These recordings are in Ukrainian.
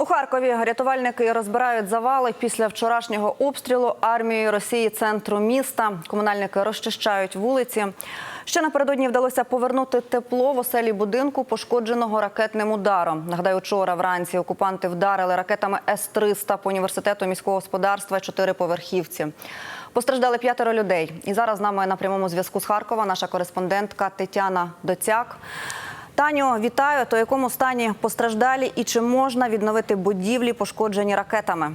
У Харкові рятувальники розбирають завали після вчорашнього обстрілу армією Росії центру міста. Комунальники розчищають вулиці. Ще напередодні вдалося повернути тепло в оселі будинку, пошкодженого ракетним ударом. Нагадаю, вчора вранці окупанти вдарили ракетами С-300 по університету міського господарства і чотириповерхівці. Постраждали п'ятеро людей. І зараз з нами на прямому зв'язку з Харкова наша кореспондентка Тетяна Доцяк. Таню, вітаю. То якому стані постраждалі і чи можна відновити будівлі, пошкоджені ракетами?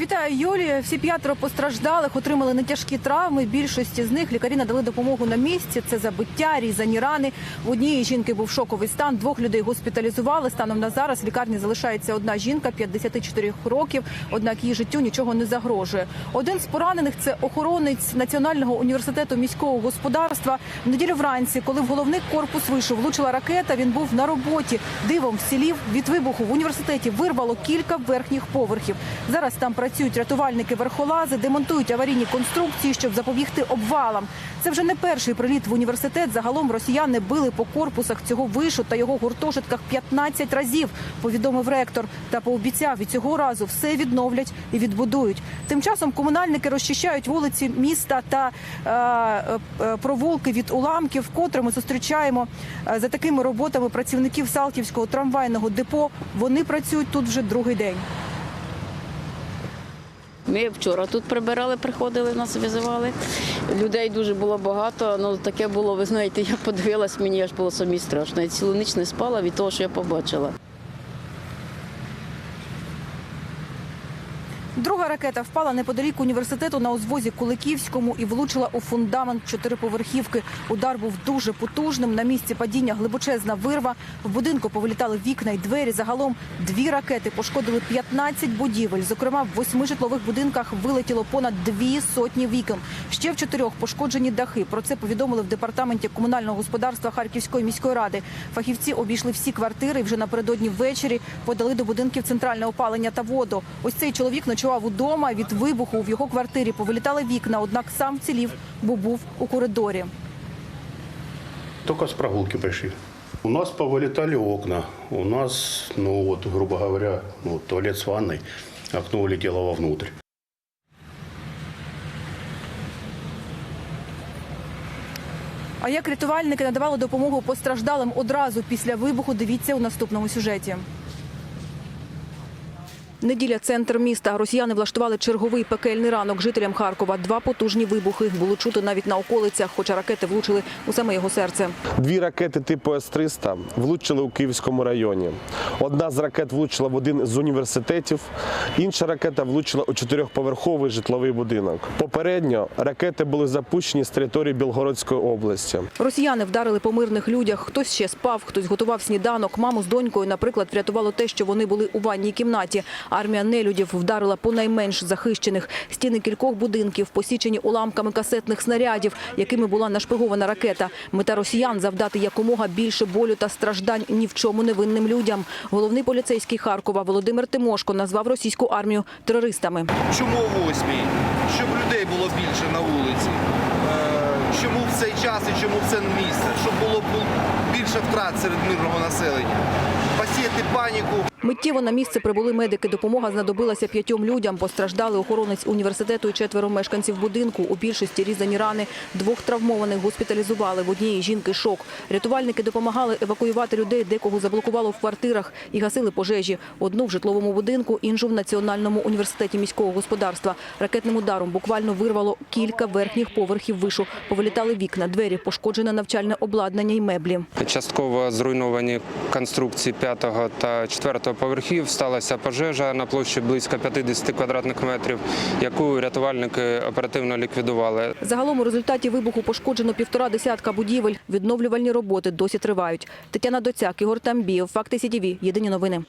Вітаю, Юлія. Всі п'ятеро постраждалих отримали нетяжкі травми. Більшості з них лікарі надали допомогу на місці. Це забиття, різані рани. В однієї жінки був шоковий стан. Двох людей госпіталізували. Станом на зараз в лікарні залишається одна жінка 54 років. Однак її життю нічого не загрожує. Один з поранених це охоронець Національного університету міського господарства. В неділю вранці, коли в головний корпус вийшов, влучила ракета. Він був на роботі. Дивом вцілів від вибуху в університеті вирвало кілька верхніх поверхів. Зараз там працюють рятувальники верхолази, демонтують аварійні конструкції, щоб запобігти обвалам. Це вже не перший приліт в університет. Загалом росіяни били по корпусах цього вишу та його гуртожитках 15 разів. Повідомив ректор та пообіцяв і цього разу все відновлять і відбудують. Тим часом комунальники розчищають вулиці міста та е, е, провулки від уламків. Вкотре ми зустрічаємо е, за такими роботами працівників Салтівського трамвайного депо. Вони працюють тут вже другий день. Ми вчора тут прибирали, приходили, нас визивали. Людей дуже було багато. Ну таке було, ви знаєте, я подивилась, мені аж було самі страшно. Я цілу ніч не спала від того, що я побачила. Друга ракета впала неподалік університету на узвозі Куликівському і влучила у фундамент чотириповерхівки. Удар був дуже потужним. На місці падіння глибочезна вирва. В будинку повилітали вікна й двері. Загалом дві ракети пошкодили 15 будівель. Зокрема, в восьми житлових будинках вилетіло понад дві сотні вікон. Ще в чотирьох пошкоджені дахи. Про це повідомили в департаменті комунального господарства Харківської міської ради. Фахівці обійшли всі квартири і вже напередодні ввечері подали до будинків центральне опалення та воду. Ось цей чоловік ночував удома. Від вибуху в його квартирі повилітали вікна, однак сам вцілів, бо був у коридорі. Только с прогулки пришли. У нас повылетали окна. У нас, ну вот, грубо говоря, ну, туалет с ванной. Окно улетело вовнутрь. А як рятувальники надавали допомогу постраждалим одразу після вибуху, дивіться у наступному сюжеті. Неділя центр міста. Росіяни влаштували черговий пекельний ранок жителям Харкова. Два потужні вибухи було чути навіть на околицях, хоча ракети влучили у саме його серце. Дві ракети типу С-300 влучили у Київському районі. Одна з ракет влучила в один з університетів, інша ракета влучила у чотирьохповерховий житловий будинок. Попередньо ракети були запущені з території Білгородської області. Росіяни вдарили по мирних людях. Хтось ще спав, хтось готував сніданок. Маму з донькою, наприклад, врятувало те, що вони були у ванній кімнаті. Армія нелюдів вдарила по найменш захищених. Стіни кількох будинків посічені уламками касетних снарядів, якими була нашпигована ракета. Мета росіян завдати якомога більше болю та страждань ні в чому невинним людям. Головний поліцейський Харкова Володимир Тимошко назвав російську армію терористами. Чому восьмій? Щоб людей було більше на вулиці. Е, Чому в цей час і чому в це місце? Щоб було більше втрат серед мирного населення. Посіяти паніку. Миттєво на місце прибули медики. Допомога знадобилася п'ятьом людям. Постраждали охоронець університету і четверо мешканців будинку. У більшості різані рани. Двох травмованих госпіталізували. В однієї жінки шок. Рятувальники допомагали евакуювати людей, декого заблокувало в квартирах і гасили пожежі. Одну в житловому будинку, іншу в Національному університеті міського господарства. Ракетним ударом буквально вирвало кілька верхніх поверхів вишу. Повилітали вікна, двері, пошкоджене навчальне обладнання і меблі. Частково зруйновані конструкції 5 та 4 поверхів. Сталася пожежа на площі близько 50 квадратних метрів, яку рятувальники оперативно ліквідували. Загалом у результаті вибуху пошкоджено півтора десятка будівель. Відновлювальні роботи досі тривають. Тетяна Доцяк, Ігор Тамбієв, Факти СІТІВІ. Єдині новини.